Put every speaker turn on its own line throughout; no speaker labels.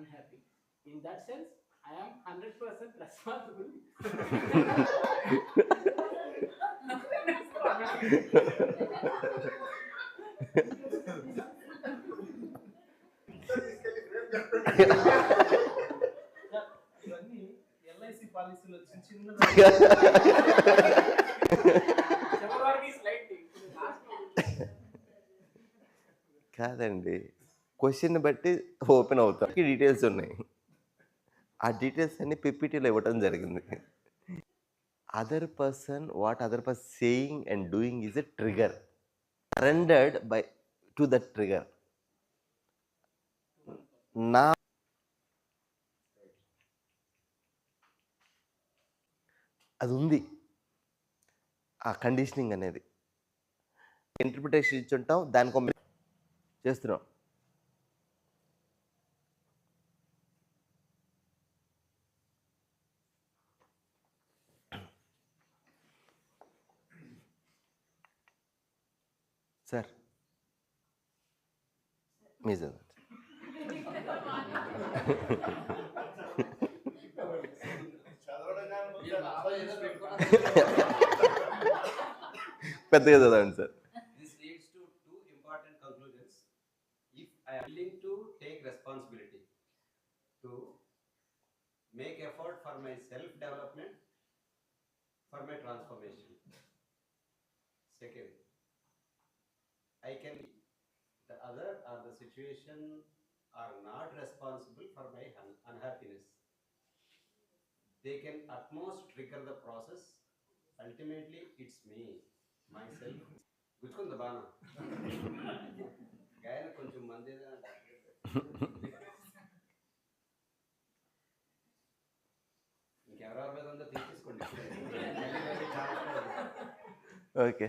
unhappy. In that sense, I am 100% responsible.
ఇవన్నీ LIC పాలసీలో చిన్న చిన్న
కాదండి క్వశ్చన్ బట్టి ఓపెన్ అవుతాం. డీటెయిల్స్ ఉన్నాయి. ఆ డీటెయిల్స్ అన్ని పిపిటీలో ఇవ్వటం జరిగింది. Other person what other person saying and doing is a trigger surrendered by to the trigger నా అది ఉంది. ఆ కండిషనింగ్ అనేది. ఇంటర్ప్రిటేషన్ ఇచ్చుంటాం దానికి చేస్తున్నాం. సార్ మీ చదవండి. పెద్దగా చదవండి sir
This leads to two important conclusions. If I am willing to take responsibility to make effort for my self-development, for my transformation. Second, I can, the other or the situation are not responsible for my un- unhappiness. They can at most trigger the process. Ultimately, it's me, myself. గుచ్చుకుంది బాగా గాయన కొంచెం మంది ఇంకెవరెవరి మీద ఉందో తీసేసుకోండి
okay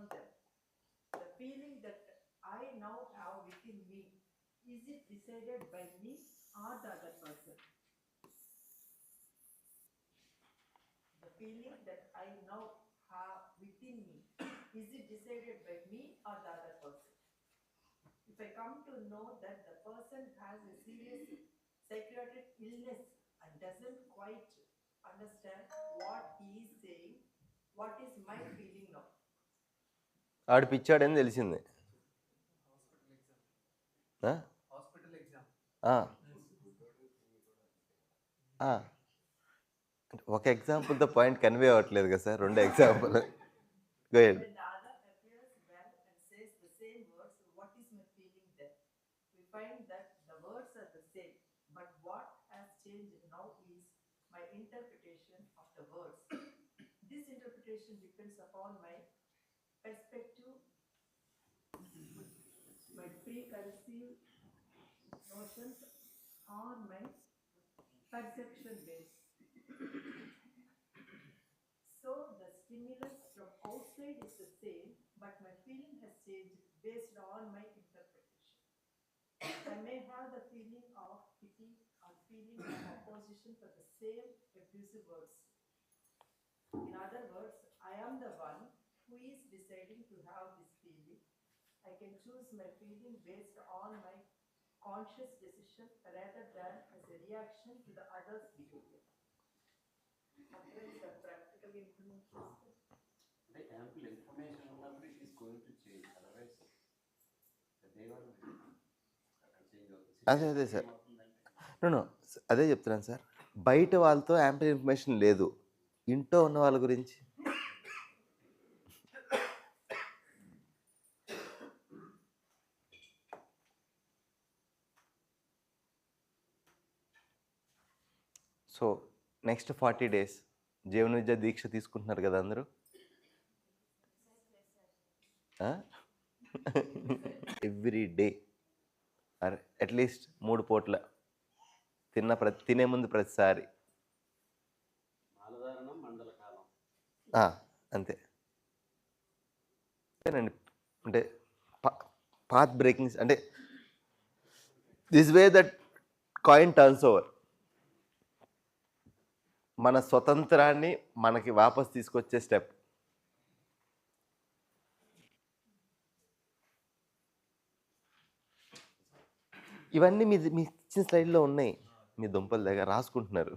from them. The feeling that I now have within me, is it decided by me or the other person? The feeling that I now have within me, is it decided by me or the other person? If I come to know that the person has a serious psychiatric illness and doesn't quite understand what he is saying, what is my feeling now?
ఆడు పిచ్చాడని తెలిసింది. ఒక ఎగ్జాంపుల్తో point convey అవ్వట్లేదు కదా sir రెండు example. గోయండి
perspective preconceived notions, or my perception base. So the stimulus from outside is the same, but my feeling has changed based on my interpretation. I may have the feeling of pity or feeling of opposition for the same abusive words. In other words, I am the one who is deciding to have this. I can choose my feeling based on my conscious decision rather than as a reaction to the other's behavior. Otherwise, the practical
ample information ఉన్నప్పుడు it is going to change otherwise they were change అవుతుంది
అదే, అదే sir. No అదే చెప్తున్నాను sir బయట వాళ్ళతో ample information లేదు ఇంట్లో ఉన్న వాళ్ళ గురించి సో నెక్స్ట్ ఫార్టీ డేస్ జీవన విద్య దీక్ష తీసుకుంటున్నారు కదా అందరూ? ఎవ్రీ డే అట్లీస్ట్ మూడు పూట్ల. తిన్న ప్రతి తినే ముందు ప్రతిసారి. అంతే. అంతేనండి. అంటే పాత్ బ్రేకింగ్స్ అంటే this way that coin turns over మన స్వతంత్రాన్ని మనకి వాపస్ తీసుకొచ్చే స్టెప్. ఇవన్నీ మీ మీ ఇచ్చిన స్లైడ్లో ఉన్నాయి. మీ దుంపల దగ్గర రాసుకుంటున్నారు.